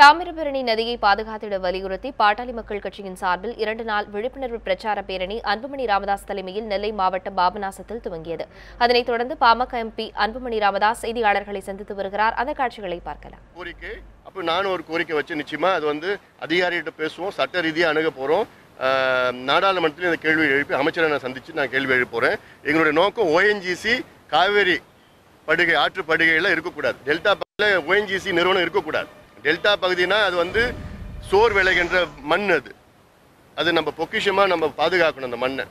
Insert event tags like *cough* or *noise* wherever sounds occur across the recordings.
தாமிரபரணி நதியை பாதுகாத்திட வலியுறுத்தி பாட்டாளி மக்கள் கட்சியின் சார்பில் இரண்டு நாள் விழிப்புணர்வு பிரச்சார பேரணி அன்புமணி ராமதாஸ் தலைமையில் நெல்லை மாவட்டம் பாபநாசத்தில் துவங்கியது. அதனைத் தொடர்ந்து பாமக எம்பி அன்புமணி ராமதாஸ் செய்தியாளர்களை சந்தித்து வருகிறார். அந்த காட்சிகளை பார்க்கலாம். கோரிக்கை. அப்போ நானும் ஒரு கோரிக்கை வச்சு நிச்சயமா அது வந்து அதிகாரிகிட்ட பேசுவோம். சட்ட ரீதியாக அணுக போகிறோம் நாடாளுமன்றத்தில் இந்த கேள்வி எழுப்பி அமைச்சரை நான் சந்திச்சு நான் கேள்வி எழுப்ப போகிறேன் எங்களுடைய நோக்கம் ஓஎன்ஜிசி காவேரி படுகை ஆற்று படுகையில் இருக்கக்கூடாது. டெல்டா பகுதியில் ஓஎன்ஜிசி நிறுவனம் இருக்கக்கூடாது. டெல்டா பகுதினா அது வந்து சோர் விளைகின்ற மண் அது. அது நம்ம பொக்கிஷமாக நம்ம பாதுகாக்கணும் அந்த மண்ணை.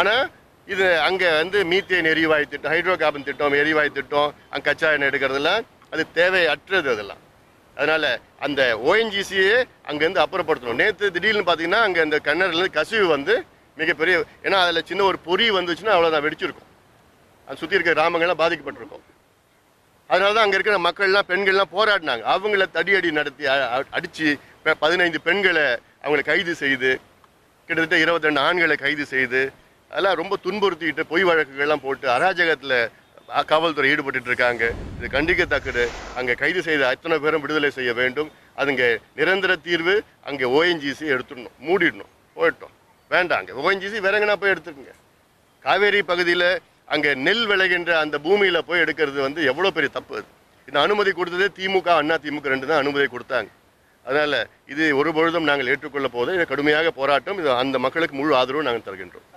ஆனால் இது அங்கே வந்து மீத்தேன் எரிவாயு திட்டம் ஹைட்ரோ கார்பன் திட்டம் எரிவாயு திட்டம் அங்கே கச்சா எண்ணெய் எடுக்கிறதெல்லாம் அது தேவையற்றது அதெல்லாம். அதனால் அந்த ஓஎன்ஜிசியே அங்கேருந்து அப்புறப்படுத்தணும். நேற்று திடீர்னு பார்த்தீங்கன்னா அங்கே அந்த கிணறுலேருந்து கசிவு வந்து மிகப்பெரிய ஏன்னா அதில் சின்ன ஒரு பொறி வந்துச்சுன்னா அவ்வளோதான் வெடிச்சிருக்கும். அது சுற்றி இருக்கிற கிராமங்கள்லாம் பாதிக்கப்பட்டிருக்கும். அதனால தான் அங்கே இருக்கிற மக்கள்லாம் பெண்கள்லாம் போராடினாங்க. அவங்கள தடியடி நடத்தி அடித்து பதினைந்து பெண்களை அவங்களை கைது செய்து கிட்டத்தட்ட இருபத்தி ஆண்களை கைது செய்து அதெல்லாம் ரொம்ப துன்புறுத்திட்டு பொய் வழக்குகள்லாம் போட்டு அராஜகத்தில் காவல்துறை ஈடுபட்டு இருக்காங்க. இது கண்டிக்கத்தக்கது. அங்கே கைது செய்த அத்தனை பேரும் விடுதலை செய்ய வேண்டும். அதுங்க நிரந்தர தீர்வு அங்கே ஓஎன்ஜிசி எடுத்துடணும். மூடிடணும். போயிட்டோம் வேண்டாம் அங்கே. ஓஎன்ஜிசி வேற போய் எடுத்துக்கங்க. காவேரி பகுதியில் அங்கே நெல் விளைகின்ற அந்த பூமியில் போய் எடுக்கிறது வந்து எவ்வளோ பெரிய தப்பு அது? இந்த அனுமதி கொடுத்ததே திமுக அண்ணா திமுக ரெண்டு தான் அனுமதி கொடுத்தாங்க. அதனால் இது ஒரு பொழுதும் நாங்கள் ஏற்றுக்கொள்ள போது இது கடுமையாக போராட்டம். இது அந்த மக்களுக்கு முழு ஆதரவு நாங்கள் தருகின்றோம்.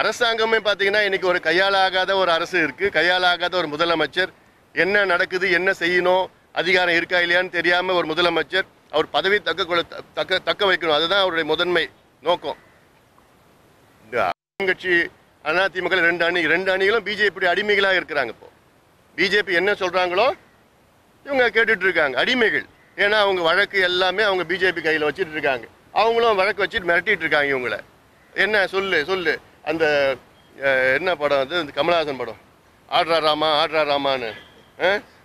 அரசாங்கமே பார்த்தீங்கன்னா இன்னைக்கு ஒரு கையாளாகாத ஒரு அரசு இருக்குது கையாளாகாத ஒரு முதலமைச்சர். என்ன நடக்குது என்ன செய்யணும் அதிகாரம் இருக்கா இல்லையான்னு தெரியாமல் ஒரு முதலமைச்சர் அவர் பதவி தக்க கொள்ள தக்க தக்க வைக்கணும். அதுதான் அவருடைய முதன்மை நோக்கம். இந்த கட்சி அதிமுக ரெண்டு அணி ரெண்டு அணிகளும் பிஜேபி அடிமைகளாக இருக்கிறாங்க இப்போ. பிஜேபி என்ன சொல்றாங்களோ இவங்க கேட்டுட்டு இருக்காங்க அடிமைகள். ஏன்னா அவங்க வழக்கு எல்லாமே அவங்க பிஜேபி கையில் வச்சுட்டு இருக்காங்க அவங்களும் வழக்கு வச்சுட்டு மிரட்டிட்டு இருக்காங்க இவங்கள. என்ன சொல்லு சொல்லு. அந்த என்ன படம் அது? இந்த கமலஹாசன் படம். ஆட்ரா ராமா ஆட்ரா ராமான்னு.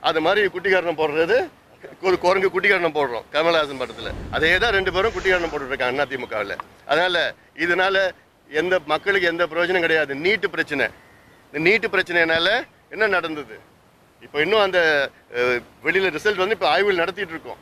அது மாதிரி குட்டிக்காரணம் போடுறது *laughs* ஒரு குரங்கு குட்டிக்காரணம் போடுறோம் கமலஹாசன் படத்தில். அதே தான் ரெண்டு பேரும் குட்டிக்காரணம் போட்டுருக்காங்க இருக்காங்க அதிமுகவில் அதனால இதனால எந்த மக்களுக்கு எந்த பிரயோஜனம் கிடையாது. நீட்டு பிரச்சனை. இந்த நீட்டு பிரச்சனைனால என்ன நடந்தது? இப்போ இன்னும் அந்த வெளியில் ரிசல்ட் வந்து இப்போ ஆய்வுகள் நடத்திட்டு இருக்கோம்